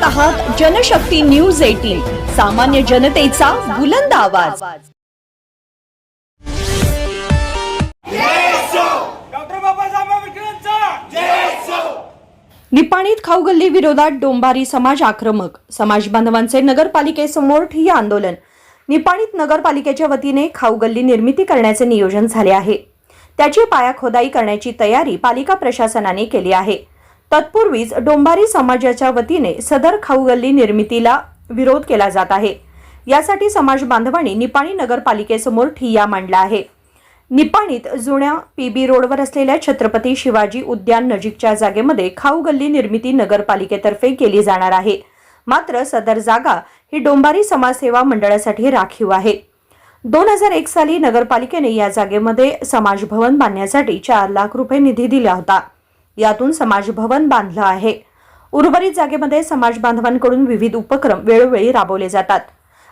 पाहत आहात Janshakti news eighteen सामान्य जनतेचा बुलंद आवाज. निपाणीत खाऊगल्ली विरोधात डोंबारी समाज आक्रमक. समाज बांधवांचे नगरपालिकेसमोर ठिय्या आंदोलन. निपाणीत नगरपालिकेच्या वतीने खाऊगल्ली निर्मिती करण्याचे नियोजन झाले आहे. त्याची पायाखोदाई करण्याची तयारी पालिका प्रशासनाने केली आहे. तत्पूर्वीच डोंबारी समाजाच्या वतीने सदर खाऊगल्ली निर्मितीला विरोध केला जात आहे. यासाठी समाज बांधवांनी निपाणी नगरपालिकेसमोर ठिय्या मांडला आहे. निपाणीत जुन्या पीबी रोडवर असलेल्या छत्रपती शिवाजी उद्यान नजीकच्या जागेमध्ये खाऊ गल्ली निर्मिती नगरपालिकेतर्फे केली जाणार आहे. मात्र सदर जागा ही डोंबारी समाजसेवा मंडळासाठी राखीव आहे. दोन हजार एक साली नगरपालिकेने या जागेमध्ये समाज भवन बांधण्यासाठी चार लाख रुपये निधी दिला होता. यातून समाज भवन बांधलं आहे. उर्वरित जागेमध्ये समाज बांधवांकडून विविध उपक्रम वेळोवेळी राबवले जातात.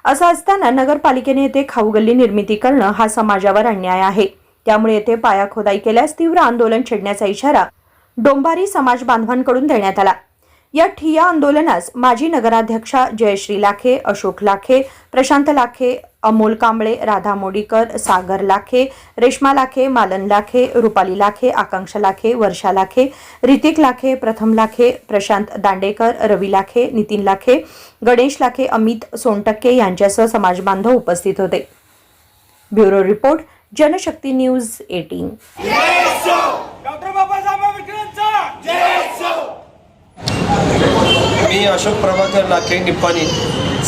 असं असताना नगरपालिकेने येथे खाऊगल्ली निर्मिती करणं हा समाजावर अन्याय आहे. त्यामुळे येथे पाया खोदाई केल्यास तीव्र आंदोलन छेडण्याचा इशारा डोंबारी समाज बांधवांकडून देण्यात आला. या ठिया आंदोलनास माजी नगराध्यक्षा जयश्री लाखे अशोक लाखे प्रशांत लाखे अमोल कांबळे राधा मोडीकर सागर लाखे रेश्मा लाखे मालन लाखे रुपाली लाखे आकांक्षा लाखे वर्षा लाखे रितिक लाखे प्रथम लाखे प्रशांत दांडेकर रवी लाखे नितीन लाखे गणेश लाखे अमित सोनटक्के यांच्यासह समाजबांधव उपस्थित होते. Bureau report Janshakti news eighteen doctor Babasaheb आंबेडकरांचा मी अशोक प्रभाकर लाखे निप्पाणी.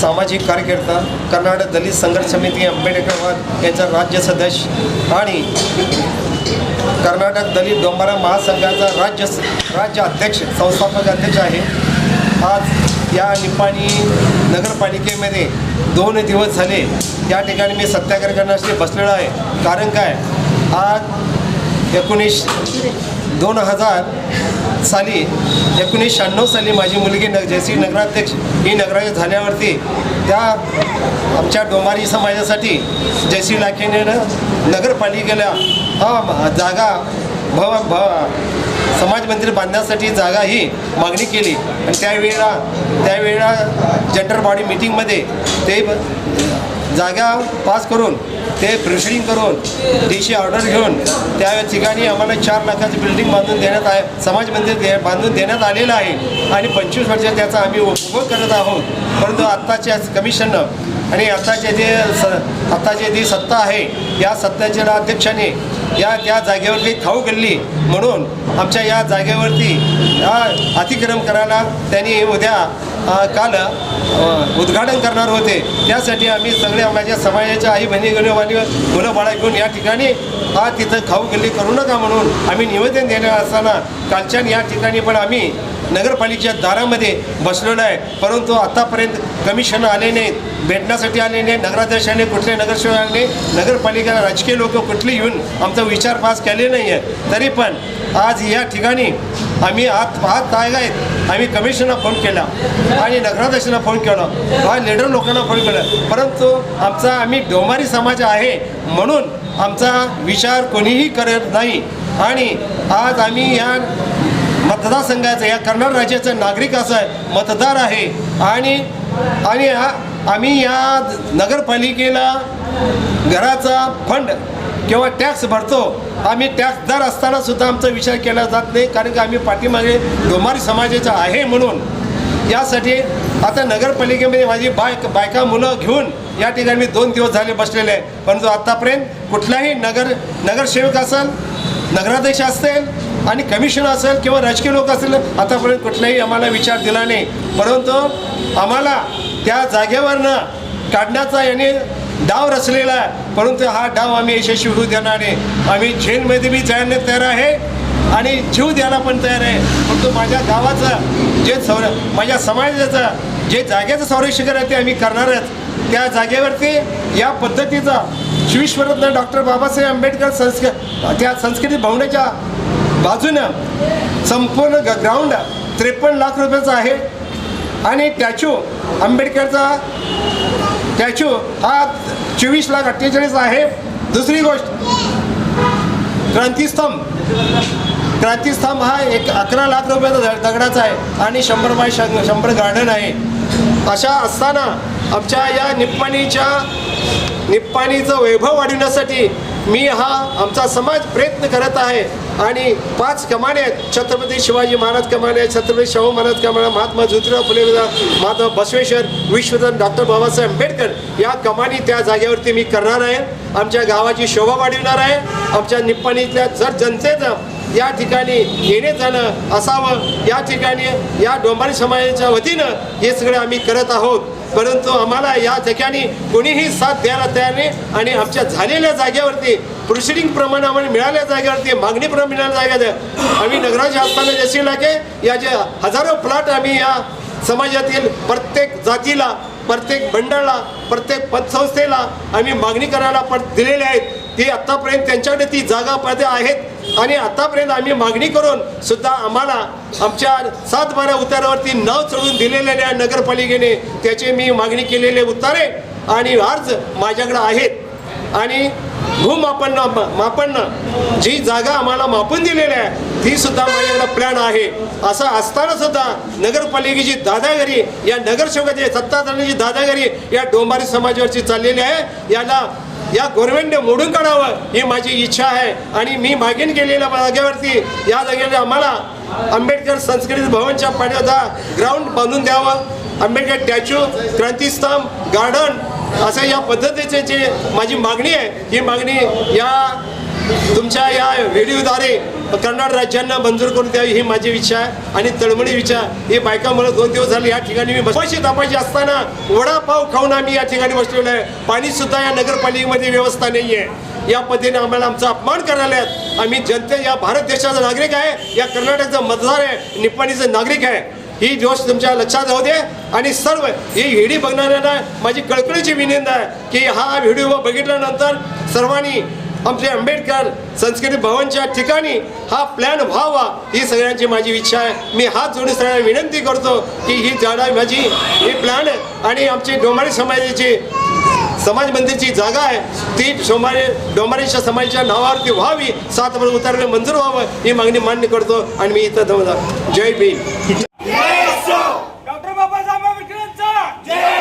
सामाजिक कार्यकर्ता कर्नाटक दलित संघर्ष समिती आंबेडकरवाद यांचा राज्य सदस्य आणि कर्नाटक दलित डोंबारा महासंघाचा राज्य राज्य अध्यक्ष संस्थापक अध्यक्ष आहे. आज या निप्पाणी नगरपालिकेमध्ये दोन दिवस झाले. या ठिकाणी मी सत्याग्रह करण्यासाठी बसलेलो आहे. कारण काय? आज एकोणीस दोन हजार साली एकोणीस शहाण्णव साली माझी मुलगी न जयश्री नगराध्यक्ष ही नगराध्यक्ष झाल्यावरती त्या आमच्या डोंबारी समाजासाठी जयश्री लाखेने नगरपालिकेला हा जागा भव भ समाज मंदिर बांधण्यासाठी जागा ही मागणी केली. आणि त्यावेळेला त्यावेळेला जनरल बॉडी मिटिंगमध्ये ते जागा पास करून ते प्रिसिडिंग करून टीशी ऑर्डर घेऊन त्या ठिकाणी आम्हाला चार लाखाची बिल्डिंग बांधून देण्यात आहे समाज मंदिर दे बांधून देण्यात आलेलं आहे. आणि पंचवीस वर्ष त्याचा आम्ही उपभोग करत आहोत. परंतु आत्ताच्या कमिशननं आणि आत्ताचे जे स आत्ताची जी सत्ता आहे या सत्ताच्या अध्यक्षाने या त्या जागेवरती खाऊ गल्ली म्हणून आमच्या या जागेवरती या अतिक्रम करायला त्यांनी उद्या काल उद्घाटन करणार होते. त्यासाठी आम्ही सगळ्या माझ्या समाजाच्या आई बहिणी गणवानी मुलं बाळा घेऊन या ठिकाणी हा तिथं खाऊ गल्ली करू नका म्हणून आम्ही निवेदन देणार असताना कालच्या या ठिकाणी पण आम्ही नगरपालिकेच्या दारामध्ये बसलेलो आहे. परंतु आतापर्यंत कमिशन आले नाहीत. भेटण्यासाठी आले नाही नगराध्यक्षाने कुठले नगरसेवकांनी नगरपालिकेला राजकीय लोक कुठले येऊन आमचा विचार पास केले नाही आहे तरी पण आज या ठिकाणी आम्ही आत हात काय आहेत. आम्ही कमिशनला फोन केला आणि नगराध्यक्षांना फोन केला. हा लीडर लोकांना फोन केला. परंतु आमचा आम्ही डोमारी समाज आहे म्हणून आमचा विचार कोणीही करत नाही. आणि आज आम्ही या मतदारसंघाचं या कर्नाटक राज्याचं नागरिक असं आहे मतदार आहे. आणि आणि हा आम्ही या नगरपालिकेला घराचा फंड किंवा टॅक्स भरतो. आम्ही टॅक्सदार असताना सुद्धा आमचा विचार केला जात नाही कारण की आम्ही पाठीमागे डोमारी समाजाचा आहे म्हणून. यासाठी आता नगरपालिकेमध्ये माझी बायक बायका मुलं घेऊन या ठिकाणी मी दोन दिवस झाले बसलेले आहे परंतु आत्तापर्यंत कुठलाही नगर नगरसेवक असेल नगराध्यक्ष असेल आणि कमिशन असेल किंवा राजकीय लोक असेल आतापर्यंत कुठलाही आम्हाला विचार दिला नाही. परंतु आम्हाला त्या जागेवरनं काढण्याचा याने डाव रचलेला आहे. परंतु हा डाव आम्ही यशस्वी होऊ देणार नाही. आम्ही जेलमध्ये बी जायला तयार आहे आणि जीव द्यायला पण तयार आहे. परंतु माझ्या गावाचं जे सौर माझ्या समाजाचं जे जागेचं संरक्षण आहे ते आम्ही करणारच त्या जागेवरती या पद्धतीचा शिवीश्वरत्न डॉक्टर बाबासाहेब आंबेडकर संस्क त्या संस्कृती भवनाच्या बाजूनं संपूर्ण ग ग्राउंड त्रेपन्न लाख रुपयाचं आहे. आणि टॅच्यू आंबेडकरचा टॅच्यू हा चोवीस लाख अठ्ठेचाळीस आहे. दुसरी गोष्ट क्रांतीस्तंभ. क्रांतीस्तंभ हा एक अकरा लाख रुपयाचा दग दगडाचा आहे आणि शंभर बाय शं शंभर गार्डन आहे. अशा असताना आमच्या या निप्पाणीच्या निप्पाणीचं वैभव वाढविण्यासाठी मी हा आमचा समाज प्रयत्न करत आहे. आणि पाच कमाने आहेत. छत्रपती शिवाजी महाराज कमाने छत्रपती शाहू महाराज कमाने महात्मा ज्योतिराव फुले महात्मा बसवेश्वर विश्वधन डॉक्टर बाबासाहेब आंबेडकर या कमानी त्या जागेवरती मी करणार आहे. आमच्या गावाची शोभा वाढविणार आहे. आमच्या निप्पाणीतल्या जर जनतेचं या ठिकाणी येणे जाणं असावं या ठिकाणी या डोंबारी समाजाच्या वतीनं हे सगळे आम्ही करत आहोत. परंतु आम्हाला या ठिकाणी कोणीही साथ द्यायला तयार नाही आणि आमच्या झालेल्या जागेवरती प्रोसिडिंग प्रमाणामध्ये मिळाल्या जागेवरती मागणीप्रमाणे मिळाल्या जागेवर आम्ही नगराचे असताना जशी लागे या जे हजारो प्लॉट आम्ही या समाजातील प्रत्येक जातीला प्रत्येक मंडळाला प्रत्येक पतसंस्थेला आम्ही मागणी करायला पण दिलेले आहेत. ती आत्तापर्यंत त्यांच्याकडे ती जागा पदे आहेत. आणि आतापर्यंत आम्ही मागणी करून सुद्धा आम्हाला आमच्या सात बारा उतारावरती नाव चढून दिलेले आहे नगरपालिकेने. त्याचे मी मागणी केलेले उतारे आणि अर्ज माझ्याकडे आहेत. आणि भूमापन मापन जी जागा आम्हाला मापून दिलेली आहे ती सुद्धा माझ्याकडे प्लॅन आहे. असं असताना सुद्धा नगरपालिकेची दादागिरी या नगरसेवकाची सत्ताधाऱ्यांची दादागिरी या डोंबारी समाजावरची चाललेली आहे याला या गव्हर्नमेंटने मोडून काढावं ही माझी इच्छा आहे. आणि मी मागीन केलेल्या जागेवरती या जागेवर आम्हाला आंबेडकर संस्कृती भवनच्या पाण्याचा ग्राउंड बांधून द्यावं. आंबेडकर स्टॅच्यू क्रांतीस्तंभ गार्डन असं या पद्धतीचे जे माझी मागणी आहे ही मागणी या तुमच्या या व्हिडिओद्वारे कर्नाटक राज्यांना मंजूर करून द्यावी ही माझी इच्छा आहे. आणि तळमळी विचार हे बायकामुळे दोन दिवस झाले या ठिकाणी मी पैसे तापायचे असताना वडापाव खाऊन आम्ही या ठिकाणी बसलेलो आहे. पाणी सुद्धा या नगरपालिकेमध्ये व्यवस्था नाही आहे या पद्धतीने आम्हाला आमचा अपमान करायला आहेत आम्ही जनते या भारत देशाचा नागरिक आहे. या कर्नाटकचा मतदार आहे. निपाणीचा नागरिक आहे. ही गोष्ट तुमच्या लक्षात राहू दे. आणि सर्व ही व्हिडिओ बघणाऱ्यांना माझी कळकळीची विनंती आहे की हा व्हिडिओ बघितल्यानंतर सर्वांनी आमचे आंबेडकर संस्कृती भवनच्या ठिकाणी हा प्लॅन व्हावा ही सगळ्यांची माझी इच्छा आहे. मी हात जोडून सगळ्यांना विनंती करतो की ही जागा माझी ही प्लॅन आणि आमची डोंबारी समाजाची समाज मंदिरची जागा आहे. ती सोमारी डोंबारीच्या समाजाच्या नावावरती व्हावी सात वर उतरणे मंजूर व्हावं ही मागणी मान्य करतो आणि मी इथं जय भीम डॉक्टर बाबासाहेब आंबेडकरांचा जय